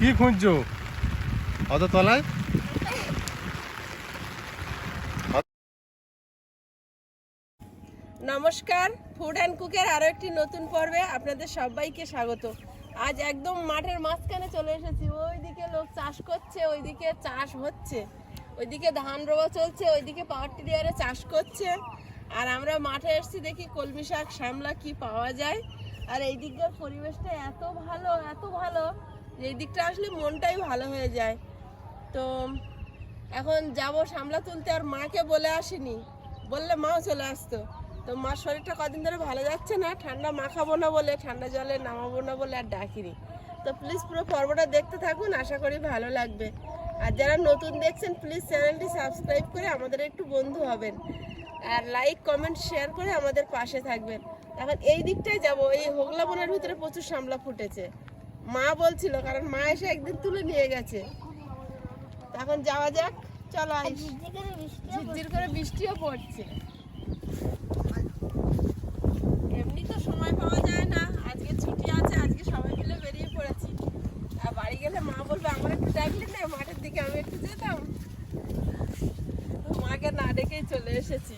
কি খুঁজছো? অত তলায়? নমস্কার ফুড অ্যান্ড কুকের আরও একটি নতুন পর্বে আপনাদের সবাইকে স্বাগত। আজ একদম মাঠের মাঝখানে চলে এসেছি। ওইদিকে লোক চাষ করছে, ওইদিকে চাষ হচ্ছে। ওইদিকে ধান রোয়া চলছে, ওইদিকে পাওয়ার টিলারে চাষ করছে। আর আমরা মাঠে এসেছি দেখি কলমি শাক, শ্যামলা কি পাওয়া যায়। আর এই দিকটার পরিবেশটা এত ভালো এত ভালো। এই দিকটা আসলে মনটাই ভালো হয়ে যায়। তো এখন যাব সামলা তুলতে আর মাকে বলে আসিনি। বললে মাও চলে আসতো। তো মার শরীরটা কদিন ধরে ভালো যাচ্ছে না, ঠান্ডা মাখাবো না বলে, ঠান্ডা জলে নামাবো না বলে আর ডাকিনি। তো প্লিজ পুরো পর্বটা দেখতে থাকুন, আশা করি ভালো লাগবে। আর যারা নতুন দেখছেন প্লিজ চ্যানেলটি সাবস্ক্রাইব করে আমাদের একটু বন্ধু হবেন। আর লাইক কমেন্ট শেয়ার করে আমাদের পাশে থাকবেন। এখন এই দিকটাই যাব, এই হোগলা বনের ভিতরে প্রচুর সামলা ফুটেছে। মা বলছিল, কারণ মা এসে একদিন তুলে নিয়ে গেছে। এখন যাওয়া যাক, চলো ঝিরঝির করে বৃষ্টিও পড়ছে। এমনি তো সময় পাওয়া যায় না, আজকে ছুটি আছে, আজকে সবাই মিলে বেরিয়ে পড়েছি। আর বাড়ি গেলে মা বলবে, আমার একটু ডাকলে না, মাঠের দিকে আমি একটু যেতাম। মাকে না ডেকেই চলে এসেছি।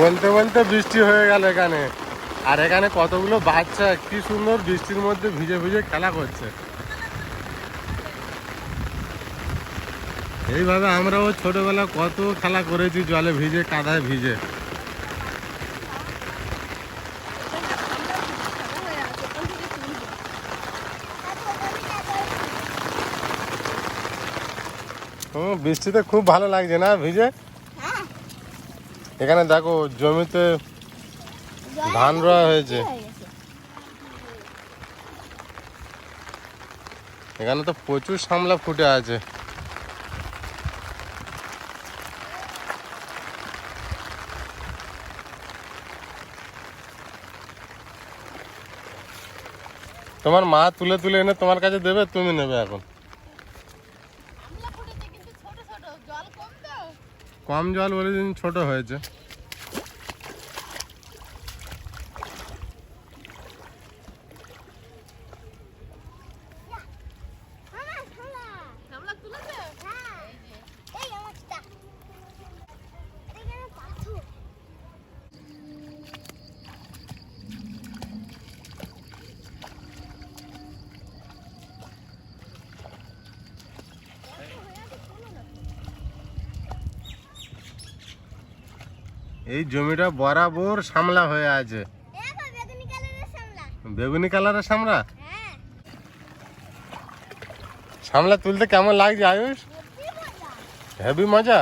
বলতে বলতে বৃষ্টি হয়ে গেল এখানে। আর এখানে কতগুলো বাচ্চা, কি সুন্দর বৃষ্টির মধ্যে ভিজে ভিজে খেলা করছে। এইভাবে আমরাও ছোটবেলা কত খেলা করেছি, জলে ভিজে, কাদায় ভিজে। বৃষ্টিতে খুব ভালো লাগছে না ভিজে? এখানে দেখো জমিতে ধান রোয়া হয়েছে। এখানে তো প্রচুর সামলা ফুটে আছে। তোমার মা তুলে তুলে এনে তোমার কাছে দেবে, তুমি নেবে এখন। কম জল বলে দিন ছোট হয়েছে শ্যামলা তুলেছে এই জমিটা বরাবর সামলা হয়ে আছে। বেগুনি কালারের সামলা সামলা তুলতে কেমন লাগছে আয়ুষ? হেভি মজা?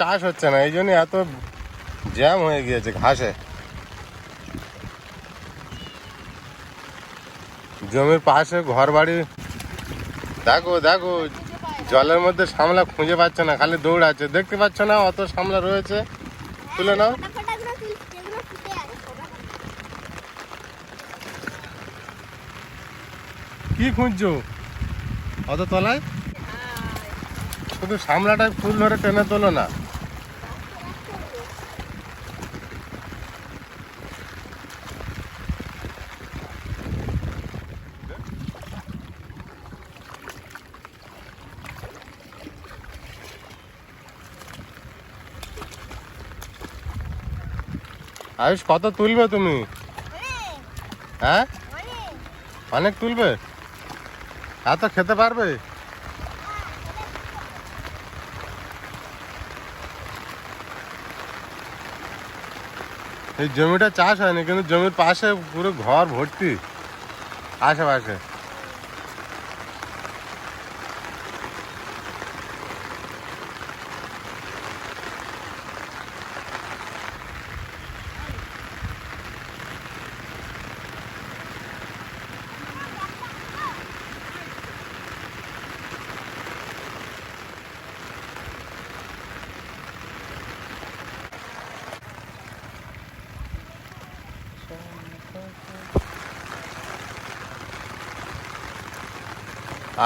চাষ হচ্ছে না এই জন্য এত জ্যাম হয়ে গিয়েছে ঘাসে। জমির পাশে ঘর বাড়ি দেখো দেখো জলের মধ্যে সামলা খুঁজে পাচ্ছে না খালি দৌড়াচ্ছে। দেখতে পাচ্ছ না অত সামলা রয়েছে? তুলে নাও। কি খুঁজছো? অত তলায়? শুধু সামলাটায় ফুল ধরে টেনে তোলো না। আয়ুষ কত তুলবে তুমি? হ্যাঁ। অনেক। তুলবে? এত খেতে পারবে? এই জমিটা চাষ হয়নি কিন্তু জমির পাশে পুরো ঘর ভর্তি। আশেপাশে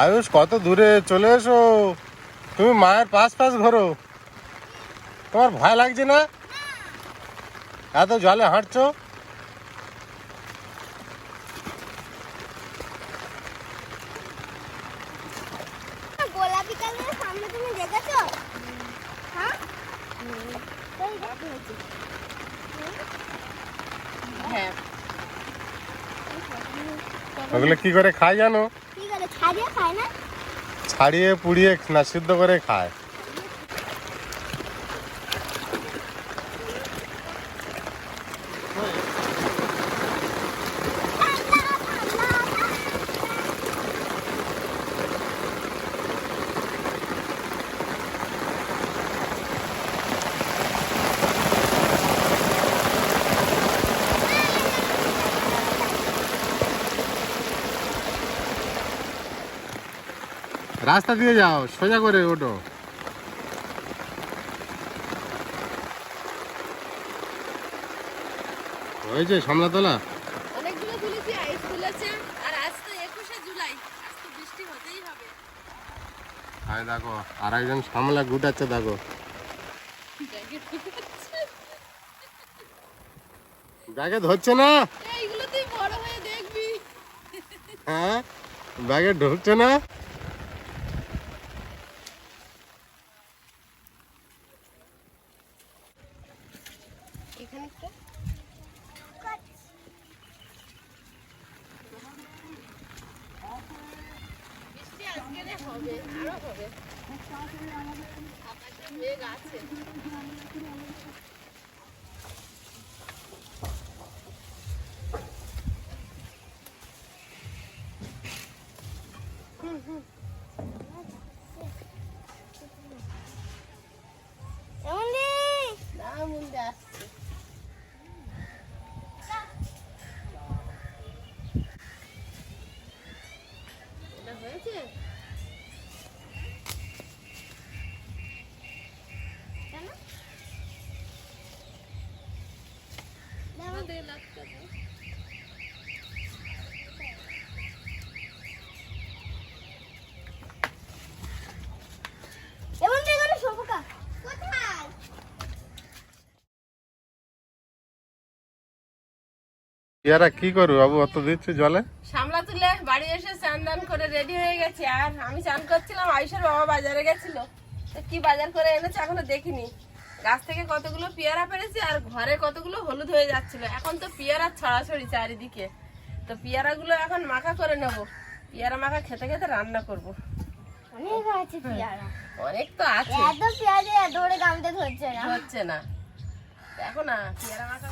আয়ুষ কত দূরে চলে এসো। তুমি মায়ের পাশ পাশ ঘোরো। তোমার ভয় লাগছে না? এত জলে হাঁটছো? গোলাপি কালারের সামনে তুমি দেখেছ? হ্যাঁ। হ্যাঁ। ওগুলো কি করে খায় জানো? ছাড়িয়ে পুড়িয়ে না সিদ্ধ করে খায়। রাস্তা দিয়ে যাও সোজা করে ওটো হয়েছে সামলাতলা? অনেকগুলো তুলেছি আইস তুলেছে আর আজ তো একুশে জুলাই আজ তো বৃষ্টি হতেই হবে। আয় দেখো আর একজন সামলা গুটাচ্ছে দেখো। ব্যাগে ধরছে না? এইগুলো তুই বড় হয়ে দেখবি। হ্যাঁ? ব্যাগে ঢুকছে না এখানে একটা বৃষ্টি আজকে রে হবে আরও হবে। ইয়ারা কি করবে বাবু? অত দিচ্ছে জলে? সামলা তুলে বাড়ি এসে স্নান দান করে রেডি হয়ে গেছি। আর আমি চান করছিলাম আয়ুষের বাবা বাজারে গেছিল। তো কি বাজার করে এনেছে এখনও দেখিনি। গাছ থেকে কতগুলো পেয়ারা পেরেছি আর ঘরে কতগুলো হলুদ হয়ে যাচ্ছিল। এখন তো পেয়ারা ছড়াছড়ি চারিদিকে। তো পেয়ারাগুলো এখন মাখা করে নেব। পেয়ারা মাখা খেতে খেতে রান্না করব। অনেক আছে পেয়ারা। অনেক তো আছে। এত এত করে গামতে ধরছে না। হচ্ছে না। দেখো না পেয়ারা মাখা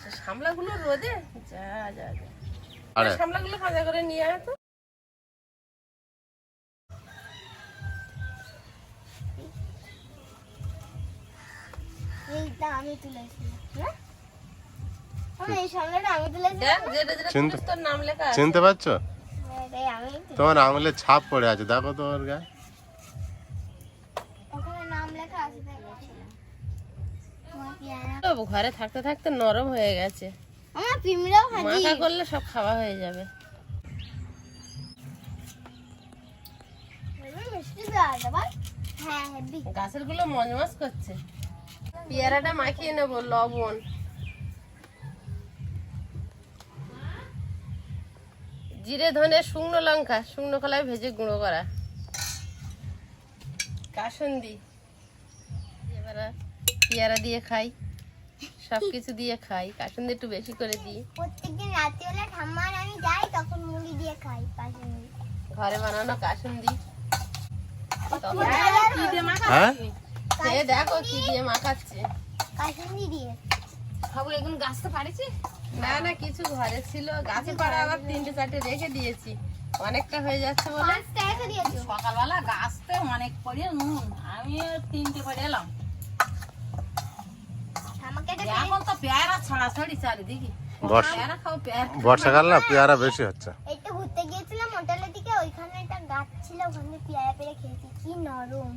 সে সামলাগুলো রোদে? যা যা যা। আরে। সামলাগুলো করে নিয়ে আয় তো। এইটা আমি তুলেছি না এই সামনেটা আমি তুলেছি। দেখ যেটা যেটা চিনতে- নাম লেখা আছে। চিনতে পারছ? তুলেছি। তোমার আঙুলের ছাপ পড়ে আছে দেখো তো ওর গায়ে ওখানে নাম লেখা আছে তাই বলছিলাম তোমার পেয়ারা তো ঘরে থাকতে থাকতে নরম হয়ে গেছে। আমার মাখা করলে সব খাওয়া হয়ে যাবে। হ্যাঁ গাছেরগুলো মজমজ করছে। পেয়ারাটা মাখিয়ে নেব লবণ। জিরে ধনে শুকনো লঙ্কা শুকনো কলায় ভেজে গুঁড়ো করা। কাসন্দি। এবারে পেয়ারা দিয়ে খাই সব কিছু দিয়ে খাই কাসন্দি একটু বেশি করে দিই। প্রত্যেকদিন রাত্রিবেলা ঠাম্মা আর আমি যাই তখন মুড়ি দিয়ে খাই পাশে ঘরে বানানো কাসন্দি হ্যাঁ। খেয়ে দেখো কি দিয়ে মাখাচ্ছে। কাশুন্দি দিয়ে খাব এখন গাছ তো পাড়েছি? না না কিছু ঘরে ছিল। গাছে পাড়া আবার তিনটে চারটে রেখে দিয়েছি। অনেকটা হয়ে যাচ্ছে বলে সকালবেলা গাছতে অনেক পড়ে নুন। আমি তিনটে করে এলাম। এখন তো পেয়ারা ছড়াছড়ি চারিদিকে। বর্ষাকাল না পেয়ারা বেশি হচ্ছে। একটু ঘুরতে গিয়েছিলাম হোটেলের দিকে ওইখানে একটা গাছ ছিল ওখানে পেয়ারা পেরে খেয়েছি। কি নরম।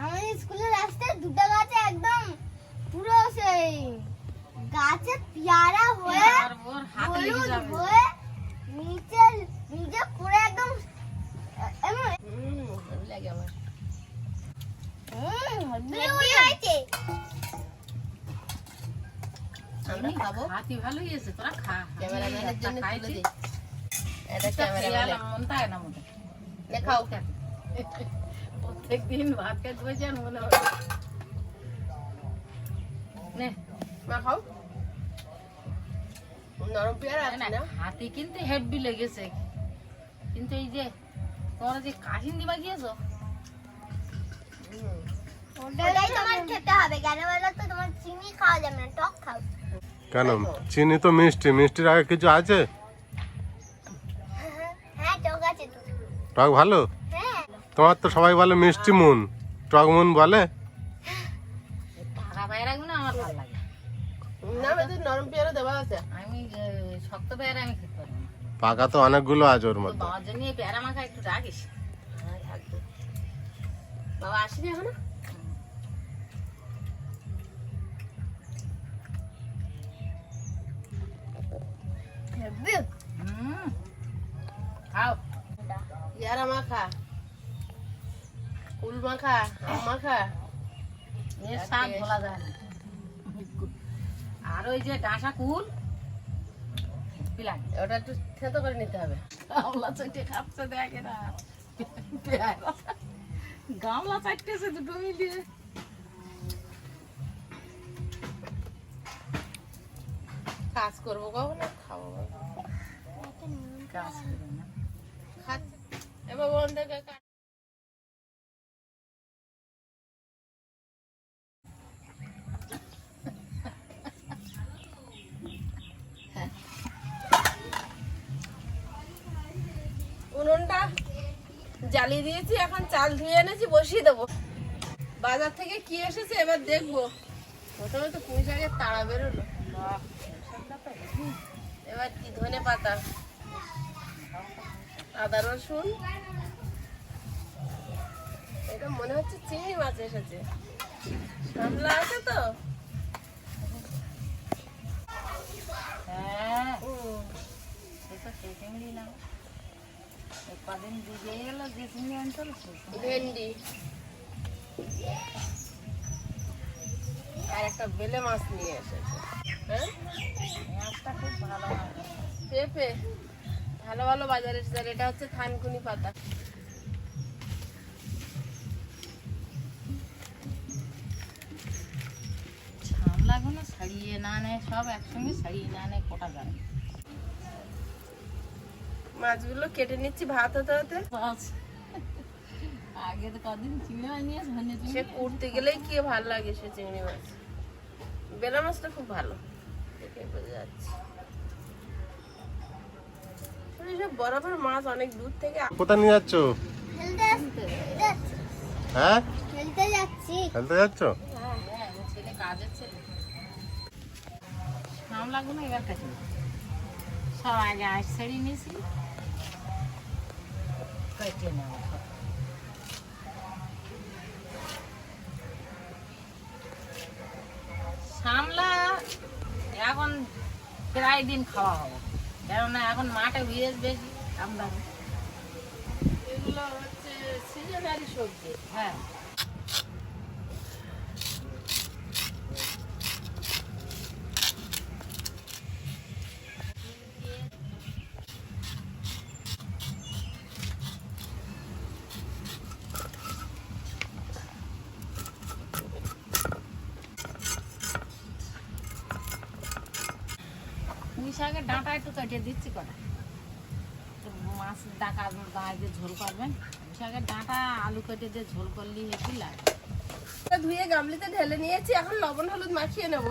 আমাদের স্কুলের রাস্তায় দুটো গাছে একদম পুরো সেই গাছে পেয়ারা হয়ে হলুদ হয়ে নিচে নিচে পুরো একদম লাগে আমার হুম হয়েছে। আমরা খাব। হাতি ভালো হয়েছে তোরা খা। ক্যামেরাম্যানের জন্য তুলে খাইছি এটা ক্যামেরাম্যান মন তাই না মনে দেখাও প্রত্যেক দিন ভাত খেতে বসে আর মনে হয়। নে। মা খাও। নরম পেয়ারা আছে না, না কিন্তু হেভি লেগেছে। কিন্তু এই যে তোমরা যে কাশিন দিবা গিয়েছো। ওটাই তোমার খেতে হবে। কেন বলো তো তোমার চিনি খাওয়া যাবে না টক খাও। কেন চিনি তো মিষ্টি। মিষ্টির আগে কিছু আছে? হ্যাঁ টক ভালো? হ্যাঁ। তোমার তো সবাই বলে মিষ্টি মুন। টক মুন বলে? পাকা তো অনেকগুলো আছে ওর মধ্যে। হ্যাঁ। বাবা আসেনি এখনও? হেব্বি হুম। খাও। পেয়ারা মাখা। কুল মাখা আম মাখা। এর শাক ভোলা যায় না। আর ওই যে ডাঁসা কুল ওটা একটু থেতো করে নিতে হবে। গামলা দেখে না। গামলা দুটো মিলিয়ে। কাজ করব, কখন খাব না। উনুনটা জ্বালিয়ে দিয়েছি, এখন চাল ধুয়ে এনেছি, বসিয়ে দেবো। বাজার থেকে কি এসেছে এবার দেখব। প্রথমে তো পুঁই শাকের তাড়া বেরোলো। এবার কি ধনে পাতা? আদা রসুন। এটা মনে হচ্ছে চিংড়ি মাছ এসেছে। সামলা আছে তো? হ্যাঁ। চিংড়ি না। কদিন দিয়ে গেল যে চিংড়ি আনছিল ভেন্ডি। আর একটা বেলে মাছ নিয়ে এসেছে। মাছটা খুব ভালো পেঁপে ভালো ভালো বাজারে এটা হচ্ছে থানকুনি পাতা। ছামলাগুলো ছাড়িয়ে না নেয় সব একসঙ্গে ছাড়িয়ে না নেয় কোটা যায়। মাছগুলো কেটে নিচ্ছি ভাত হতে হতে। আগে তো কদিন চিংড়ি মাছ নিয়ে ধনে সে করতে গেলেই কি ভালো লাগে সে চিংড়ি মাছ। বেলা মাছটা খুব ভালো। দেখে বোঝা যাচ্ছে। সব বড় বড় মাছ অনেক দূর থেকে কোথায় নিয়ে যাচ্ছ। হ্যাঁ? খেলতে যাচ্ছি। খেলতে যাচ্ছ? হ্যাঁ ও ছেলে কাজের ছেলে ছামলাগুলো এবার কাছে সব আগে আইস ছাড়িয়ে নিয়েছি। কেটে সব। সামলা এখন প্রায় দিন খাওয়া হবে কেননা এখন মাঠে ভিড়ের বেশি আমদানি। এগুলো হচ্ছে সিজনারি সবজি। হ্যাঁ। ডাঁটা একটু কেটে দিচ্ছি কটা। তো মাছ ডাকা গায়ে দিয়ে ঝোল করবেন। শাকের ডাঁটা আলু কেটে দিয়ে ঝোল করলে হেঁটে লাগে? ধুয়ে গামলিতে ঢেলে নিয়েছি এখন লবণ হলুদ মাখিয়ে নেব।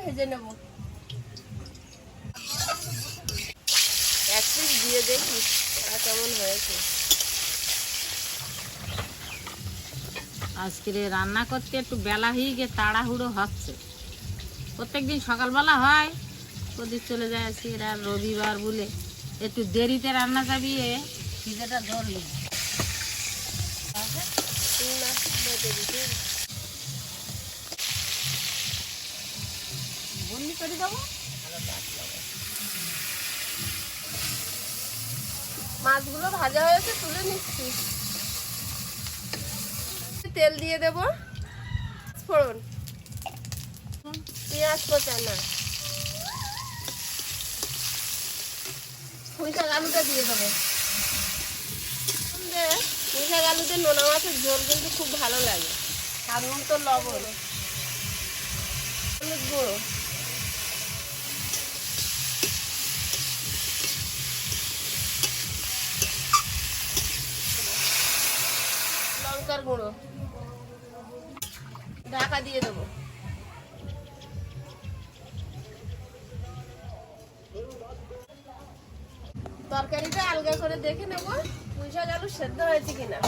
ভেজে নেব। এক পিস দিয়ে দেখি কেমন হয়েছে। আজকে রান্না করতে একটু বেলা হয়ে গিয়ে তাড়াহুড়ো হচ্ছে। প্রত্যেকদিন সকালবেলা হয়, প্রদীপ চলে যায় আজকে এরা রবিবার বলে। একটু দেরিতে রান্না চাবিয়ে খিদেটা ধরলি। মাছগুলো ভাজা হয়েছে, তুলে নিচ্ছি। তেল দিয়ে দেব। ফোড়ন। পেঁয়াজ কোচানো পুঁই শাক আলুটা দিয়ে দেবো। দে, পুঁই আলুতে নোনা মাছের ঝোল কিন্তু খুব ভালো লাগে। স্বাদ মতো লবণ গুঁড়ো। লঙ্কার গুঁড়ো। ঢাকা দিয়ে দেবো। তরকারিটা আলগা করে দেখে নেব, পুঁই শাক আলু সেদ্ধ হয়েছে কিনা।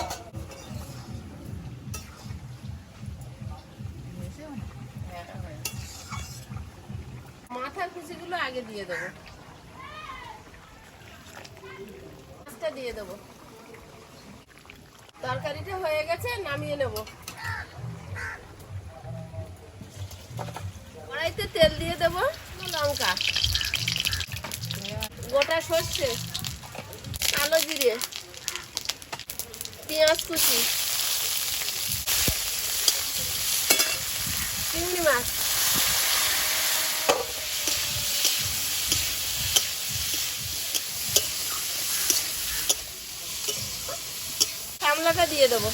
মাথার কুচিগুলো আগে দিয়ে দেবো। দিয়ে দেবো। তরকারিটা হয়ে গেছে, নামিয়ে নেব। কড়াইতে তেল দিয়ে দেব, লঙ্কা, গোটা সর্ষে, কালো জিরে, পেঁয়াজ কুচি, চিংড়ি মাছ, কামলাটা দিয়ে দেবো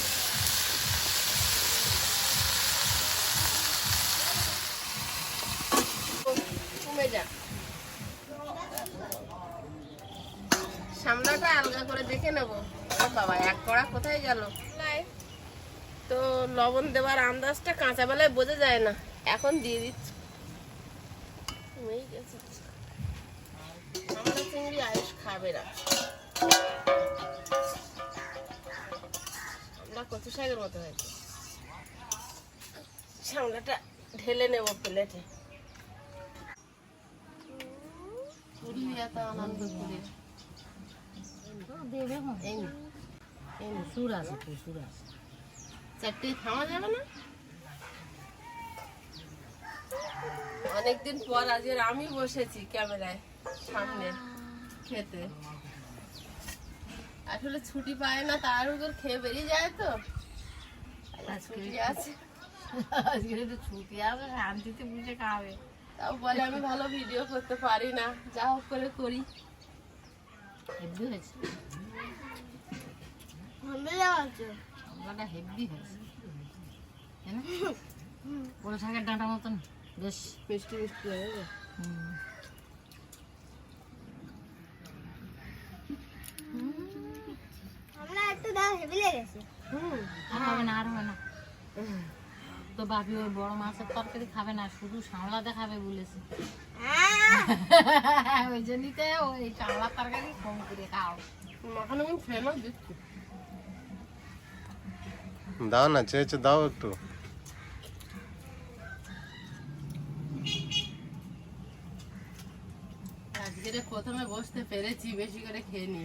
কমে যাক সামলাটা আলগা করে দেখে নেব ও বাবা এক কড়া কোথায় তো লবণ দেওয়ার আন্দাজটা কাঁচা বেলায় বোঝা যায় না। এখন দিয়ে দিচ্ছি। আমরা চিংড়ি আয়ুষ খাবে না। আমরা কচু শাকের মতো হয়েছে। সামলাটা ঢেলে নেব প্লেটে। পুরি এত আনন্দ করে। দেবে। প্রচুর আছে প্রচুর আছে। চারটে যাবে না? অনেকদিন পর আজকে আমি বসেছি ক্যামেরায় সামনে খেতে। আসলে ছুটি পায় না তার উপর খেয়ে বেরিয়ে যায় তো। আজ ছুটি আছে। আজকে একটু ছুটি আছে শান্তিতে বুঝে খাবে। তাও বলে আমি ভালো ভিডিও করতে পারি না। যা হোক করে করি। হেভি হয়েছে। পুরো শাকের ডাঁটা মতন বেশ। মিষ্টি মিষ্টি হয়ে তো বাপি ওই বড় মাছের তরকারি খাবে না শুধু সামলাতে খাবে বলেছে। ওই জন্যতে ওই সামলার তরকারি কম করে খাও। মাখানো ফেমাস দিচ্ছি দাও না চেয়েছে দাও একটু। আজকে প্রথমে বসতে পেরেছি বেশি করে খেয়ে নি।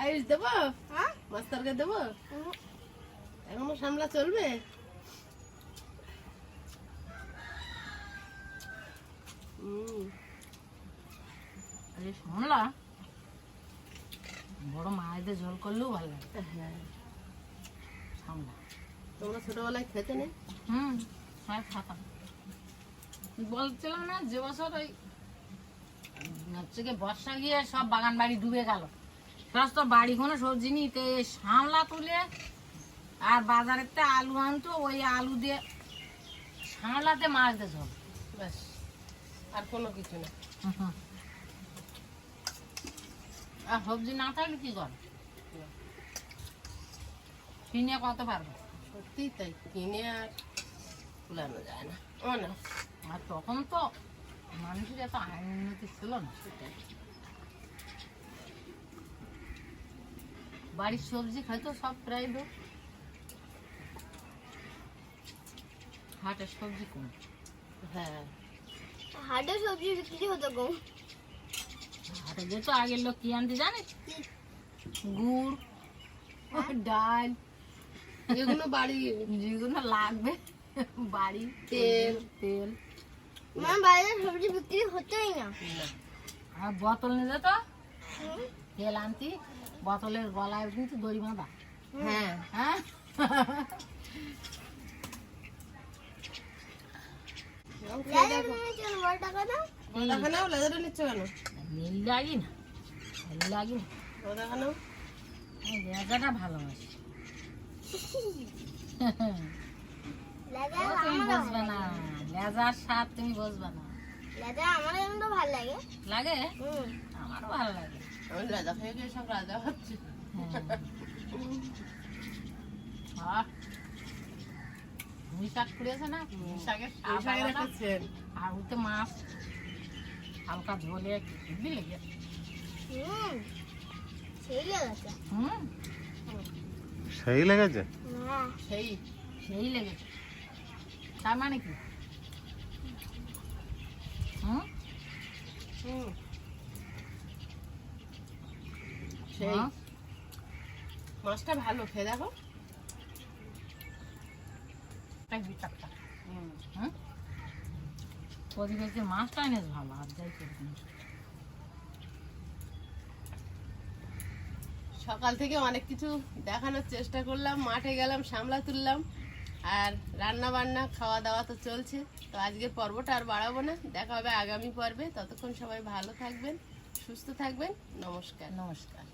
আয়ুষ দেবো? হ্যাঁ? মাছ তরকারি দেবো এখনও সামলা চলবে? হুম। আর সামলা? বড় মায়েদের ঝোল করলেও ভালো লাগে। হ্যাঁ। সামলা তোমরা ছোটবেলায় খেতে হুম হ্যাঁ খাতাম। বলছিলাম না যে বছর ওই উম, হচ্ছে কি বর্ষা গিয়ে সব বাগান বাড়ি ডুবে গেল। প্লাস তো বাড়ি কোনো সবজি সামলা তুলে আর বাজারেতে আলু আনতো ওই আলু দিয়ে সামলাতে মাছ দিয়ে ঝোল। ব্যাস। আর কোনো কিছু না। আর সবজি না থাকলে কি কর? কিনে কত পারব? সত্যি তাই কিনে আর কুলানো যায় না। ও না। আর তখন তো মানুষের এত আইন উন্নতি ছিল না। বাড়ির সবজি খাইতো সব প্রায় লোক। হাটের সবজি কম। হ্যাঁ। হাটে সবজি বিক্রি হতো গো হাটে যেত আগের লোক কি আনতে জানিস গুড় ডাল এগুলো বাড়ি যেগুলো লাগবে বাড়ি তেল। তেল। মা বাইরে সবজি বিক্রি হতোই না। আর বোতল নিয়ে যেত তেল আনতি বোতলের গলায় কিন্তু দড়ি বাঁধা। হ্যাঁ। হ্যাঁ? টাকা লেজারটা নিচ্ছ কেন? নীল লাগি না নীল লাগি না লেজাটা ভালোবাসি তুমি বুঝবে না। লেজার স্বাদ তুমি বুঝবে না। লেজা আমার কিন্তু ভালো লাগে। লাগে? আমারও ভালো লাগে। আমি লেজা খেয়ে খেয়ে সব রাজা হচ্ছে। শাক ফুড়েছে না? শাকের। আর উঠে মাছ। হালকা ঝোলে দিলে লেগে হুম সেই লেগেছে। হুম? সেই লেগেছে? হ্যাঁ। সেই সেই লেগেছে। তার মানে কি? হুম? হুম। সেই। মাছ? মাছটা ভালো খেয়ে দেখো। বিচারটা হুম? পরিবেশের মাছটা এনেছ ভালো আর যাই সকাল থেকে অনেক কিছু দেখানোর চেষ্টা করলাম মাঠে গেলাম সামলা তুললাম আর রান্না বান্না খাওয়া দাওয়া তো চলছে। তো আজকের পর্বটা আর বাড়াবো না। দেখা হবে আগামী পর্বে। ততক্ষণ সবাই ভালো থাকবেন সুস্থ থাকবেন। নমস্কার। নমস্কার।